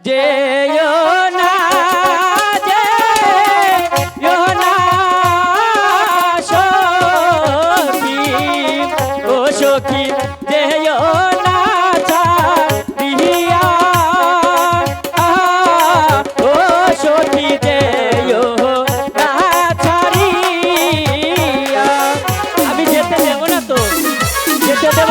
যেও না যেও না, সখী, ও সখী যেও না ছাড়িয়া ও সখী যেও না, ছাড়িয়া। আমি যেতে দেব না তো, যেতে দেব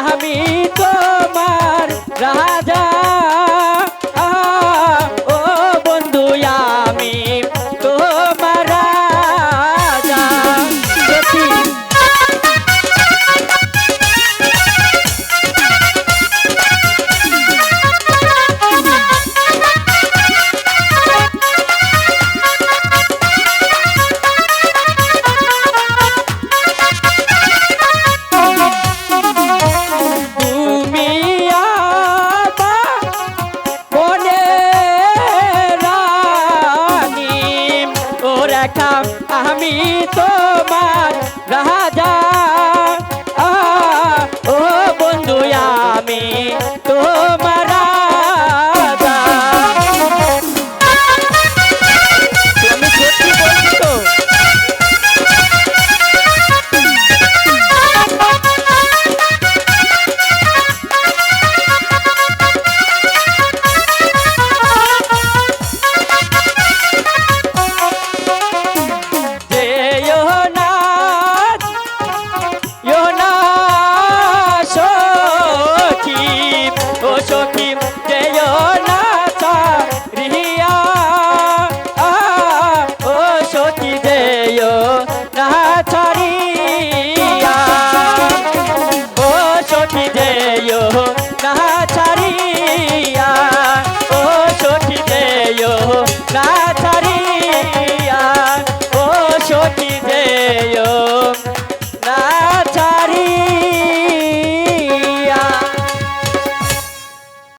আমি তোমার রাহা রাখা আমি তোমার রাজা